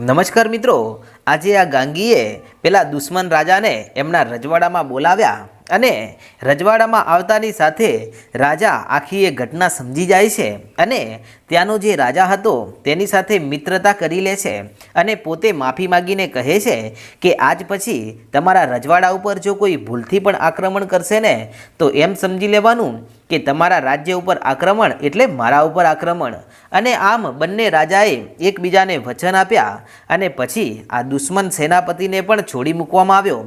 નમસ્કાર મિત્રો. આજે આ ગાંગીએ પેલા દુશ્મન રાજાને એમના રજવાડામાં બોલાવ્યા. અને રજવાડામાં આવતાની સાથે રાજા આખી એ ઘટના સમજી જાય છે અને ત્યાંનો જે રાજા હતો તેની સાથે મિત્રતા કરી લે છે અને પોતે માફી માગીને કહે છે કે આજ પછી તમારા રજવાડા ઉપર જો કોઈ ભૂલથી પણ આક્રમણ કરશે ને, તો એમ સમજી લેવાનું કે તમારા રાજ્ય ઉપર આક્રમણ એટલે મારા ઉપર આક્રમણ. અને આમ બંને રાજાએ એકબીજાને વચન આપ્યા અને પછી આ દુશ્મન સેનાપતિને પણ છોડી મૂકવામાં આવ્યો.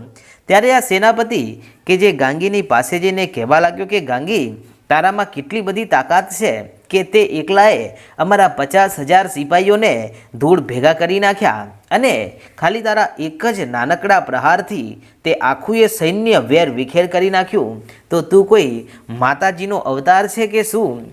ત્યારે આ સેનાપતિ કે જે ગાંગીની પાસે જઈને કહેવા લાગ્યો કે, ગાંગી, તારામાં કેટલી બધી તાકાત છે કે તે એકલાએ અમારા પચાસ હજાર સિપાહીઓને ધૂળ ભેગા કરી નાખ્યા અને ખાલી તારા એક જ નાનકડા પ્રહારથી તે આખું એ સૈન્ય વેર વિખેર કરી નાખ્યું. તો તું કોઈ માતાજીનો અવતાર છે કે શું?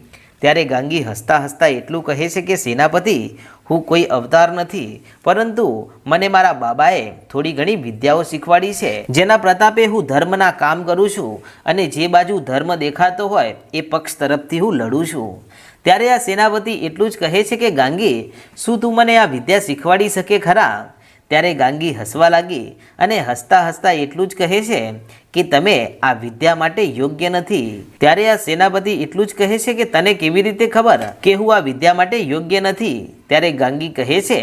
ત્યારે ગાંગી હસતા હસતા એટલું કહે છે કે, સેનાપતિ, હું કોઈ અવતાર નથી, પરંતુ મને મારા બાબાએ થોડી ઘણી વિદ્યાઓ શીખવાડી છે. જેના પ્રતાપે હું ધર્મના કામ કરું છું અને જે બાજુ ધર્મ દેખાતો હોય, એ પક્ષ તરફથી હું લડું છું. ત્યારે આ સેનાપતિ એટલું જ કહે છે કે, ગાંગી, શું તું મને આ વિદ્યા શીખવાડી શકે ખરા? ત્યારે ગાંગી હસવા લાગી અને હસતા હસતા એટલું જ કહે છે કે તમે આ વિદ્યા માટે યોગ્ય નથી. ત્યારે આ સેનાપતિ એટલું જ કહે છે કે તને કેવી રીતે ખબર? કે હું આ વિદ્યા માટે યોગ્ય નથી. ત્યારે ગાંગી કહે છે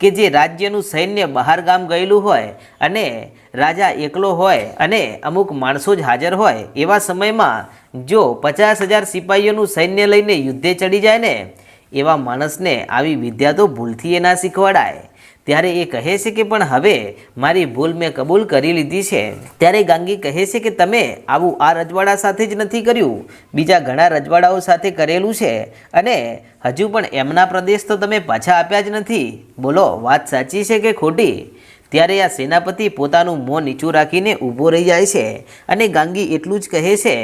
કે જે રાજ્યનું સૈન્ય બહાર ગામ ગયેલું હોય અને રાજા એકલો હોય અને અમુક માણસો જ હાજર હોય, એવા સમયમાં જો પચાસ હજાર સિપાહીઓનું સૈન્ય લઈને યુદ્ધે ચડી જાય ને, એવા માણસને આવી વિદ્યા તો ભૂલથી એ ના શીખવાડાય. ત્યારે એ કહે છે કે, પણ હવે મારી ભૂલ મેં કબૂલ કરી લીધી છે. ત્યારે ગાંગી કહે છે કે, તમે આવું આ રજવાડા સાથે જ નથી કર્યું. બીજા ઘણા રજવાડાઓ સાથે કરેલું છે અને હજુ પણ એમના પ્રદેશ તો તમે પાછા આપ્યા જ નથી. બોલો, વાત સાચી છે કે ખોટી? ત્યારે આ સેનાપતિ પોતાનું મોં નીચું રાખીને ઊભો રહી જાય છે અને ગાંગી એટલું જ કહે છે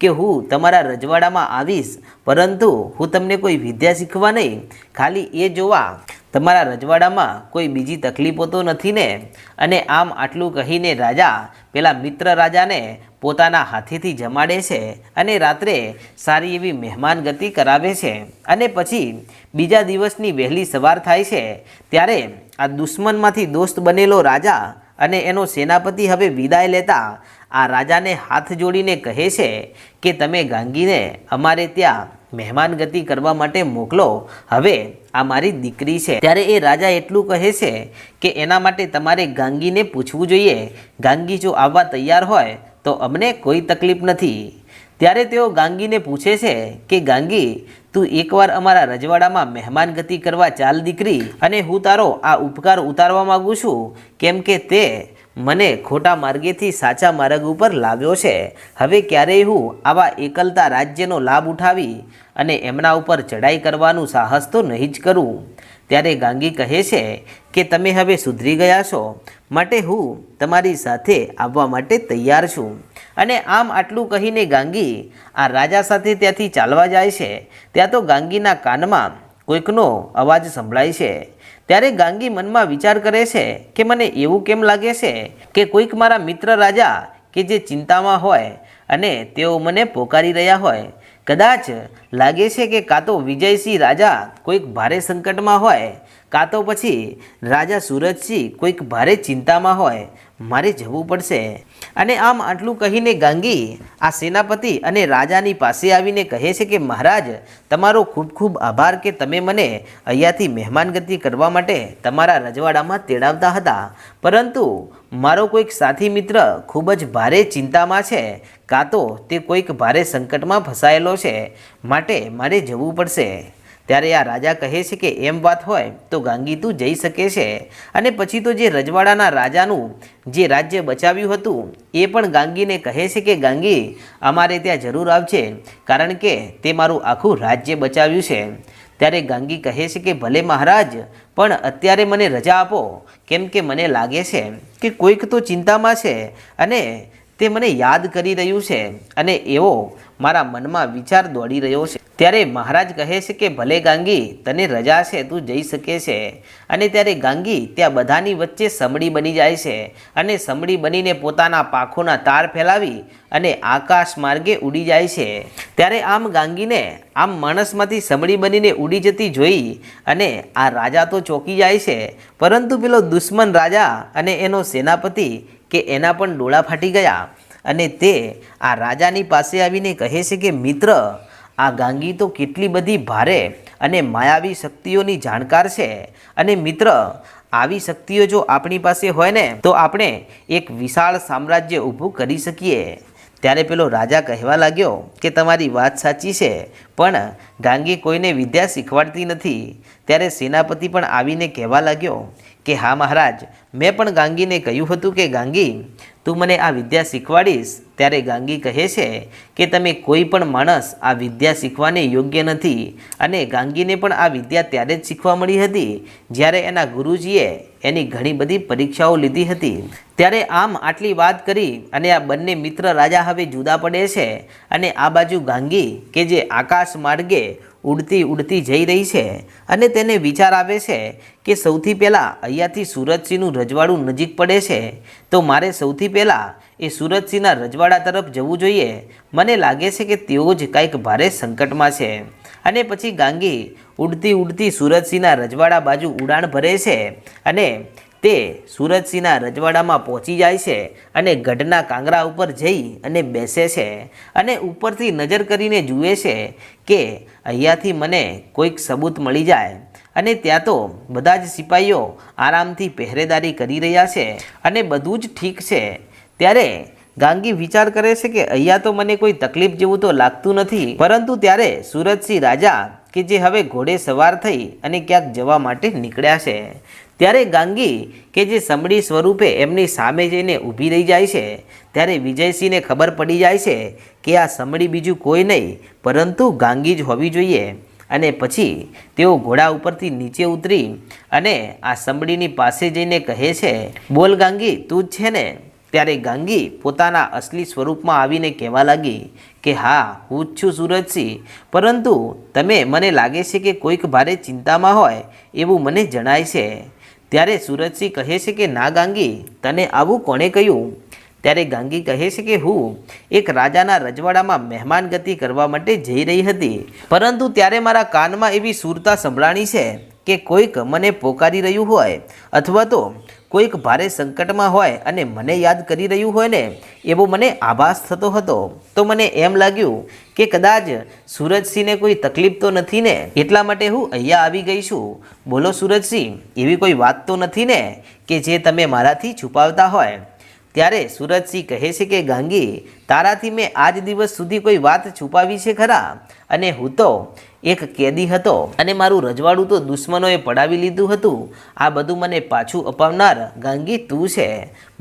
કે, હું તમારા રજવાડામાં આવીશ, પરંતુ હું તમને કોઈ વિદ્યા શીખવા નહીં. ખાલી એ જોવા તમારા રજવાડામાં કોઈ બીજી તકલીફો તો નથી ને? અને આમ આટલું કહીને રાજા પેલા મિત્ર રાજાને પોતાના હાથેથી જમાડે છે અને રાત્રે સારી એવી મહેમાન ગતિ કરાવે છે. અને પછી બીજા દિવસની વહેલી સવાર થાય છે ત્યારે આ દુશ્મનમાંથી દોસ્ત બનેલો રાજા અને એનો સેનાપતિ હવે વિદાય લેતા આ રાજાને હાથ જોડીને કહે છે કે તમે ગાંગીને અમારે ત્યાં મહેમાન ગતિ કરવા માટે મોકલો. હવે આ મારી દીકરી છે. ત્યારે એ રાજા એટલું કહે છે કે એના માટે તમારે ગાંગીને પૂછવું જોઈએ. ગાંગી જો આવવા તૈયાર હોય તો અમને કોઈ તકલીફ નથી. ત્યારે તેઓ ગાંગીને પૂછે છે કે ગાંગી, તું એકવાર અમારા રજવાડામાં મહેમાન ગતિ કરવા ચાલ દીકરી અને હું તારો આ ઉપકાર ઉતારવા માગું છું. કેમ કે તે મને ખોટા માર્ગેથી સાચા માર્ગ ઉપર લાવ્યો છે. હવે ક્યારેય હું આવા એકલતા રાજ્યનો લાભ ઉઠાવી અને એમના ઉપર ચડાઈ કરવાનું સાહસ તો નહીં જ કરું. ત્યારે ગાંગી કહે છે કે, તમે હવે સુધરી ગયા છો. માટે હું તમારી સાથે આવવા માટે તૈયાર છું. અને આમ આટલું કહીને ગાંગી આ રાજા સાથે ત્યાંથી ચાલવા જાય છે. ત્યાં તો ગાંગીના કાનમાં કોઈકનો અવાજ સંભળાય છે. ત્યારે ગાંગી મનમાં વિચાર કરે છે કે મને એવું કેમ લાગે છે કે કોઈક મારા મિત્ર રાજા કે જે ચિંતામાં હોય અને તેઓ મને પોકારી રહ્યા હોય. કદાચ લાગે છે કે કાં તો વિજયસિંહ રાજા કોઈક ભારે સંકટમાં હોય, કાં તો પછી રાજા સુરજસિંહ કોઈક ભારે ચિંતામાં હોય મારે જવું પડશે. અને આમ આટલું કહીને ગાંગી આ સેનાપતિ અને રાજાની પાસે આવીને કહે છે કે, મહારાજ, તમારો ખૂબ ખૂબ આભાર કે તમે મને અહીંયાથી મહેમાનગતિ કરવા માટે તમારા રજવાડામાં તેડાવતા હતા. પરંતુ મારો કોઈક સાથી મિત્ર ખૂબ જ ભારે ચિંતામાં છે. કાં તો તે કોઈક ભારે સંકટમાં ફસાયેલો છે. માટે મારે જવું પડશે. ત્યારે આ રાજા કહે છે કે એમ વાત હોય તો ગાંગી તું જઈ શકે છે. અને પછી તો જે રજવાડાના રાજાનું જે રાજ્ય બચાવ્યું હતું, એ પણ ગાંગીને કહે છે કે, ગાંગી, અમારે ત્યાં જરૂર આવશે કારણ કે તે મારું આખું રાજ્ય બચાવ્યું છે. ત્યારે ગાંગી કહે છે કે, ભલે મહારાજ, પણ અત્યારે મને રજા આપો, કેમ કે મને લાગે છે કે કોઈક તો ચિંતામાં છે અને તે મને યાદ કરી રહ્યું છે. અને એવો મારા મનમાં વિચાર દોડી રહ્યો છે. ત્યારે મહારાજ કહે છે કે, ભલે ગાંગી, તને રજા છે, તું જઈ શકે છે. અને ત્યારે ગાંગી ત્યાં બધાની વચ્ચે સમડી બની જાય છે અને સમડી બનીને પોતાના પાખોના તાર ફેલાવી અને આકાશ માર્ગે ઉડી જાય છે. ત્યારે આમ ગાંગીને આમ માણસમાંથી સમડી બનીને ઉડી જતી જોઈ અને આ રાજા તો ચોંકી જાય છે. પરંતુ પેલો દુશ્મન રાજા અને એનો સેનાપતિ કે એના પણ ડોળા ફાટી ગયા. અને તે આ રાજાની પાસે આવીને કહે છે કે, મિત્ર, આ ગાંગી તો કેટલી બધી ભારે અને માયાવી શક્તિઓની જાણકાર છે. અને મિત્ર, આવી શક્તિઓ જો આપણી પાસે હોય ને, તો આપણે એક વિશાળ સામ્રાજ્ય ઊભું કરી શકીએ. ત્યારે પેલો રાજા કહેવા લાગ્યો કે, તમારી વાત સાચી છે, પણ ગાંગી કોઈને વિદ્યા શીખવાડતી નથી. ત્યારે સેનાપતિ પણ આવીને કહેવા લાગ્યો કે, હા મહારાજ, મેં પણ ગાંગીને કહ્યું હતું કે, ગાંગી તું મને આ વિદ્યા શીખવાડીશ, ત્યારે ગાંગી કહે છે કે તમે કોઈ પણ માણસ આ વિદ્યા શીખવાને યોગ્ય નથી. અને ગાંગીને પણ આ વિદ્યા ત્યારે જ શીખવા મળી હતી, જ્યારે એના ગુરુજીએ એની ઘણી બધી પરીક્ષાઓ લીધી હતી. ત્યારે આમ આટલી વાત કરી અને આ બંને મિત્ર રાજા હવે જુદા પડે છે. અને આ બાજુ ગાંગી કે જે આકાશ માર્ગે ઉડતી ઉડતી જઈ રહી છે અને તેને વિચાર આવે છે કે સૌથી પહેલાં અહીંયાથી સુરતસિંહનું રજવાડું નજીક પડે છે. તો મારે સૌથી પહેલાં એ સુરતસિંહના રજવાડા તરફ જવું જોઈએ. મને લાગે છે કે તેઓ જ કંઈક ભારે સંકટમાં છે. અને પછી ગાંગી ઉડતી ઉડતી સુરતસિંહના રજવાડા બાજુ ઉડાણ ભરે છે. અને તે સુરતસિંહના રજવાડામાં પહોંચી જાય છે અને ગઢના કાંગરા ઉપર જઈ અને બેસે છે અને ઉપરથી નજર કરીને જુએ છે કે અહીંયાથી મને કોઈક સબૂત મળી જાય. અને ત્યાં તો બધા જ સિપાહીઓ આરામથી પહેરેદારી કરી રહ્યા છે અને બધું જ ઠીક છે. ત્યારે ગાંગી વિચાર કરે છે કે અહીંયા તો મને કોઈ તકલીફ જેવું તો લાગતું નથી. પરંતુ ત્યારે સુરતસિંહ રાજા કે જે હવે ઘોડે સવાર થઈ અને ક્યાંક જવા માટે નીકળ્યા છે. ત્યારે ગાંગી કે જે સમડી સ્વરૂપે એમની સામે જઈને ઊભી રહી જાય છે, ત્યારે વિજયસિંહને ખબર પડી જાય છે કે આ સમડી બીજું કોઈ નહીં, પરંતુ ગાંગી જ હોવી જોઈએ. અને પછી તેઓ ઘોડા ઉપરથી નીચે ઉતરી અને આ સમડીની પાસે જઈને કહે છે, બોલ ગાંગી, તું જ છે ને? ત્યારે ગાંગી પોતાના અસલી સ્વરૂપમાં આવીને કહેવા લાગી કે, હા, હું જ છું સુરજસિંહ. પરંતુ તમે મને લાગે છે કે કોઈક ભારે ચિંતામાં હોય એવું મને જણાય છે. ત્યારે સુરજસિંહ કહે છે કે, ના ગાંગી, તને આવું કોણે કહ્યું? ત્યારે ગાંગી કહે છે કે, હું એક રાજાના રજવાડામાં મહેમાન ગતિ કરવા માટે જઈ રહી હતી, પરંતુ ત્યારે મારા કાનમાં એવી સુરતા સંભળાણી છે. કે કોઈક મને પોકારી રહ્યું હોય અથવા તો કોઈક ભારે સંકટમાં હોય અને મને યાદ કરી રહ્યું હોય ને, એવો મને આભાસ થતો હતો. તો મને એમ લાગ્યું કે કદાચ સુરજસિંહને કોઈ તકલીફ તો નથી ને? એટલા માટે હું અહીંયા આવી ગઈ છું. બોલો સુરજસિંહ, એવી કોઈ વાત તો નથી ને કે જે તમે મારાથી છુપાવતા હોય? ત્યારે સુરજસિંહ કહે છે કે, ગાંગી, તારાથી મેં આજ દિવસ સુધી કોઈ વાત છુપાવી છે ખરા? અને હું તો એક કેદી હતો અને મારું રજવાડું તો દુશ્મનોએ પડાવી લીધું હતું. આ બધું મને પાછું અપાવનાર ગાંગી તું છે.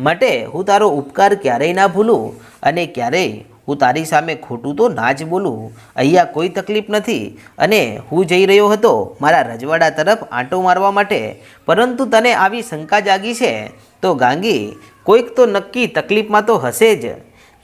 માટે હું તારો ઉપકાર ક્યારેય ના ભૂલું અને ક્યારેય હું તારી સામે ખોટું તો ના જ બોલું. અહીંયા કોઈ તકલીફ નથી અને હું જઈ રહ્યો હતો મારા રજવાડા તરફ આંટો મારવા માટે. પરંતુ તને આવી શંકા જાગી છે તો ગાંગી, કોઈક તો નક્કી તકલીફમાં તો હશે જ.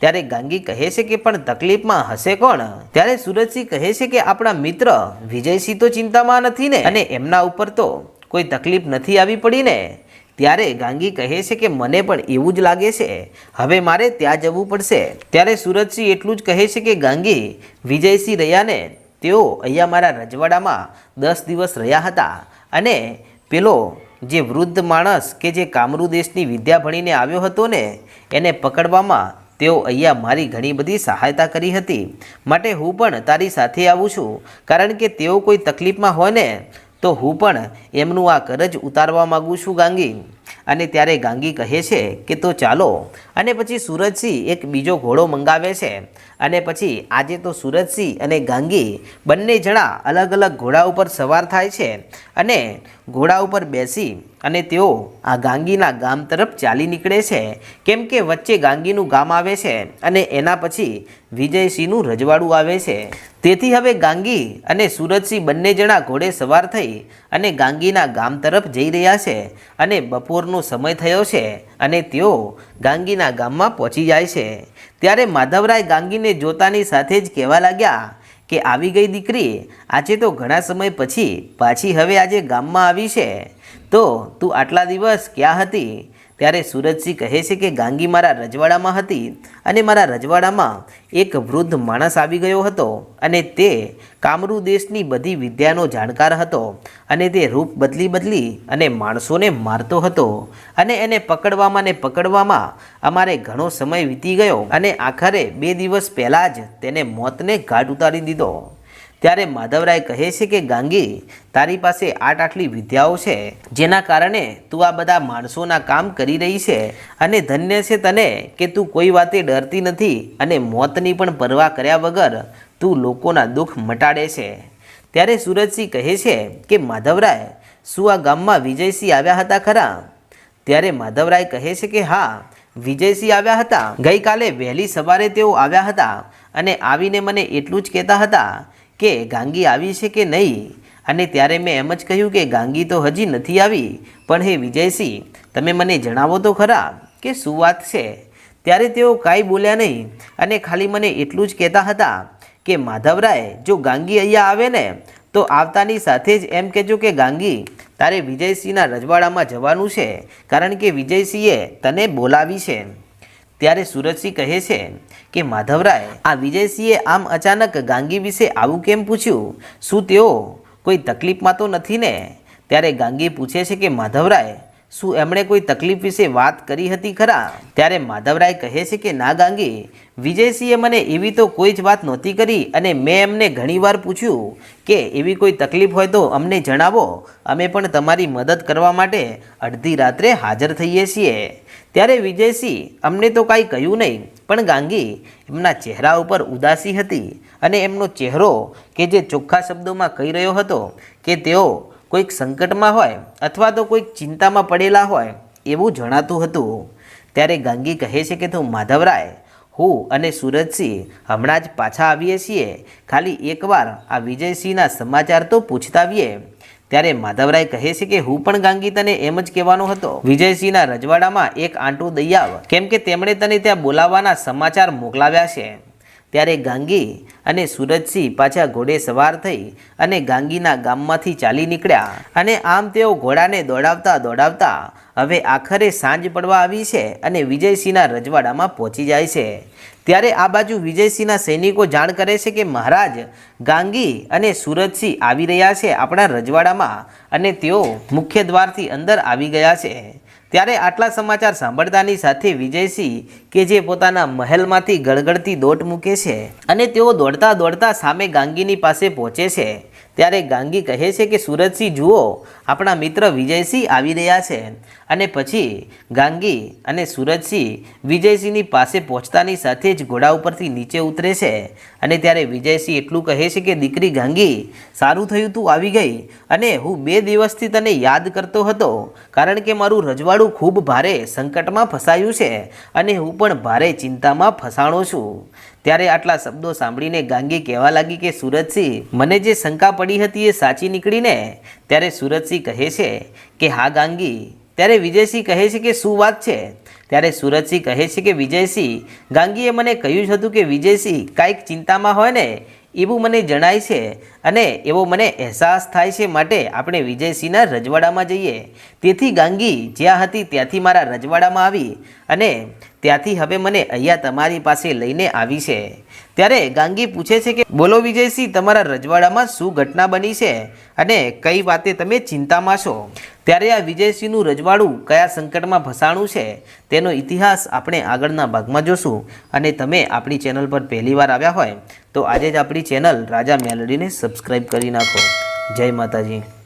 ત્યારે ગાંગી કહે છે કે, પણ તકલીફમાં હશે કોણ? ત્યારે સુરજસિંહ કહે છે કે, આપણા મિત્ર વિજયસિંહ તો ચિંતામાં નથી ને? અને એમના ઉપર તો કોઈ તકલીફ નથી આવી પડી ને? ત્યારે ગાંગી કહે છે કે, મને પણ એવું જ લાગે છે. હવે મારે ત્યાં જવું પડશે. ત્યારે સુરજસિંહ એટલું જ કહે છે કે, ગાંગી, વિજયસિંહ રહ્યાને તેઓ અહીંયા મારા રજવાડામાં દસ દિવસ રહ્યા હતા. અને પેલો જે વૃદ્ધ માણસ કે જે કામરૂ દેશની વિદ્યા ભણીને આવ્યો હતો ને, એને પકડવામાં તેઓ અહીંયા મારી ઘણી બધી સહાયતા કરી હતી. માટે હું પણ તારી સાથે આવું છું. કારણ કે તેઓ કોઈ તકલીફમાં હોય ને, તો હું પણ એમનું આ કરજ ઉતારવા માગું છું ગાંગી. અને ત્યારે ગાંગી કહે છે કે તો ચાલો. અને પછી સુરજસિંહ એક બીજો ઘોડો મંગાવે છે. અને પછી આજે તો સુરજસિંહ અને ગાંગી બંને જણા અલગ અલગ ઘોડા ઉપર સવાર થાય છે અને ઘોડા ઉપર બેસી અને તેઓ આ ગાંગીના ગામ તરફ ચાલી નીકળે છે. કેમ કે વચ્ચે ગાંગીનું ગામ આવે છે અને એના પછી વિજયસિંહનું રજવાડું આવે છે. તેથી હવે ગાંગી અને સુરજસિંહ બંને જણા ઘોડે સવાર થઈ અને ગાંગીના ગામ તરફ જઈ રહ્યા છે અને બપોરનો સમય થયો છે અને તેઓ ગાંગીના ગામમાં પહોંચી જાય છે. ત્યારે માધવરાય ગાંગીને જોતાની સાથે જ કહેવા લાગ્યા કે આવી ગઈ દીકરી આજે તો ઘણા સમય પછી પાછી હવે આજે ગામમાં આવી છે. તો તું આટલા દિવસ ક્યાં હતી? ત્યારે સુરજસિંહ કહે છે કે ગાંગી મારા રજવાડામાં હતી અને મારા રજવાડામાં એક વૃદ્ધ માણસ આવી ગયો હતો અને તે કામરૂ દેશની બધી વિદ્યાનો જાણકાર હતો અને તે રૂપ બદલી બદલી અને માણસોને મારતો હતો અને એને પકડવામાં ને પકડવામાં અમારે ઘણો સમય વીતી ગયો અને આખરે બે દિવસ પહેલાં જ તેને મોતને ઘાટ ઉતારી દીધો. ત્યારે માધવરાય કહે છે કે, ગાંગી, તારી પાસે આટ આટલી વિદ્યાઓ છે, જેના કારણે તું આ બધા માણસોના કામ કરી રહી છે અને ધન્ય છે તને કે તું કોઈ વાતે ડરતી નથી અને મોતની પણ પરવા કર્યા વગર તું લોકોના દુઃખ મટાડે છે. ત્યારે સુરજસિંહ કહે છે કે, માધવરાય, શું આ ગામમાં વિજયસિંહ આવ્યા હતા ખરા? ત્યારે માધવરાય કહે છે કે, હા, વિજયસિંહ આવ્યા હતા. ગઈકાલે વહેલી સવારે તેઓ આવ્યા હતા અને આવીને મને એટલું જ કહેતા હતા કે ગાંગી આવી છે કે નહીં? અને ત્યારે મેં એમ જ કહ્યું કે ગાંગી તો હજી નથી આવી. પણ હે વિજયસિંહ, તમે મને જણાવો તો ખરા કે શું વાત છે? ત્યારે તેઓ કાંઈ બોલ્યા નહીં અને ખાલી મને એટલું જ કહેતા હતા કે માધવરાય, જો ગાંગી અહીંયા આવે ને, તો આવતાની સાથે જ એમ કહેજો કે ગાંગી, તારે વિજયસિંહના રજવાડામાં જવાનું છે. કારણ કે વિજયસિંહે તને બોલાવી છે. ત્યારે સુરજસિંહ કહે છે કે માધવરાય, આ વિજયસિંહે આમ અચાનક ગાંગી વિશે આવું કેમ પૂછ્યું? શું તેઓ કોઈ તકલીફમાં તો નથી ને? ત્યારે ગાંગી પૂછે છે કે, માધવરાય, શું એમણે કોઈ તકલીફ વિશે વાત કરી હતી ખરા? ત્યારે માધવરાય કહે છે કે, ના ગાંગી, વિજયસિંહે મને એવી તો કોઈ જ વાત નહોતી કરી અને મેં એમને ઘણીવાર પૂછ્યું કે, એવી કોઈ તકલીફ હોય તો અમને જણાવો. અમે પણ તમારી મદદ કરવા માટે અડધી રાત્રે હાજર થઈએ છીએ. ત્યારે વિજયસિંહ અમને તો કાંઈ કહ્યું નહીં, પણ ગાંગી એમના ચહેરા ઉપર ઉદાસી હતી અને એમનો ચહેરો કે જે ચોખ્ખા શબ્દોમાં કહી રહ્યો હતો કે તેઓ કોઈક સંકટમાં હોય અથવા તો કોઈક ચિંતામાં પડેલા હોય એવું જણાતું હતું. ત્યારે ગાંગી કહે છે કે તું માધવરાય, હું અને સુરજસિંહ હમણાં જ પાછા આવીએ છીએ. ખાલી એકવાર આ વિજયસિંહના સમાચાર તો પૂછતા આવીએ ત્યારે માધવરાય કહે છે કે હું પણ ગાંગી તને એમ જ કહેવાનો હતો. વિજયસિંહના રજવાડામાં એક આંટું દઈ આવ. કેમ કે તેમણે તને ત્યાં બોલાવવાના સમાચાર મોકલાવ્યા છે. ત્યારે ગાંગી અને સુરજસિંહ પાછા ઘોડે સવાર થઈ અને ગાંગીના ગામમાંથી ચાલી નીકળ્યા. અને આમ તેઓ ઘોડાને દોડાવતા દોડાવતા હવે આખરે સાંજ પડવા આવી છે અને વિજયસિંહના રજવાડામાં પહોંચી જાય છે. ત્યારે આ બાજુ વિજયસિંહના સૈનિકો જાણ કરે છે કે મહારાજ, ગાંગી અને સુરજસિંહ આવી રહ્યા છે આપણા રજવાડામાં અને તેઓ મુખ્ય દ્વારથી અંદર આવી ગયા છે. ત્યારે આટલા સમાચાર સાંભળતાની સાથે વિજયસિંહ કે જે પોતાના મહેલમાંથી ગળગળતી દોટ મૂકે છે અને તેઓ દોડતા દોડતા સામે ગાંગીની પાસે પહોંચે છે. ત્યારે ગાંગી કહે છે કે, સુરજસિંહ, જુઓ, આપણા મિત્ર વિજયસિંહ આવી રહ્યા છે. અને પછી ગાંગી અને સુરજસિંહ વિજયસિંહની પાસે પહોંચતાની સાથે જ ઘોડા ઉપરથી નીચે ઉતરે છે. અને ત્યારે વિજયસિંહ એટલું કહે છે કે, દીકરી ગાંગી, સારું થયું તું આવી ગઈ અને હું બે દિવસથી તને યાદ કરતો હતો, કારણ કે મારું રજવાડું ખૂબ ભારે સંકટમાં ફસાયું છે અને હું પણ ભારે ચિંતામાં ફસાણો છું. ત્યારે આટલા શબ્દો સાંભળીને ગાંગી કહેવા લાગી કે, સુરજસિંહ, મને જે શંકા પડી હતી એ સાચી નીકળીને? ત્યારે સુરજસિંહ કહે છે કે, હા ગાંગી. ત્યારે વિજયસિંહ કહે છે કે, શું વાત છે? ત્યારે સુરજસિંહ કહે છે કે, વિજયસિંહ, ગાંગીએ મને કહ્યું હતું કે વિજયસિંહ કાંઈક ચિંતામાં હોય ને એવું મને જણાય છે અને એવો મને અહેસાસ થાય છે માટે આપણે વિજયસિંહના રજવાડામાં જઈએ. તેથી ગાંગી જ્યાં હતી ત્યાંથી મારા રજવાડામાં આવી અને ત્યાંથી હવે મને અહીંયા તમારી પાસે લઈને આવી છે. ત્યારે ગાંગી પૂછે છે કે, બોલો વિજયસિંહ, તમારા રજવાડામાં શું ઘટના બની છે અને કઈ વાતે તમે ચિંતામાં છો? ત્યારે આ વિજયસિંહનું રજવાડું કયા સંકટમાં ફસાણું છે તેનો ઇતિહાસ આપણે આગળના ભાગમાં જોશું. અને તમે આપણી ચેનલ પર પહેલીવાર આવ્યા હોય તો આજે જ આપણી ચેનલ રાજા મેલડીને સબસ્ક્રાઈબ કરી નાખો. જય માતાજી.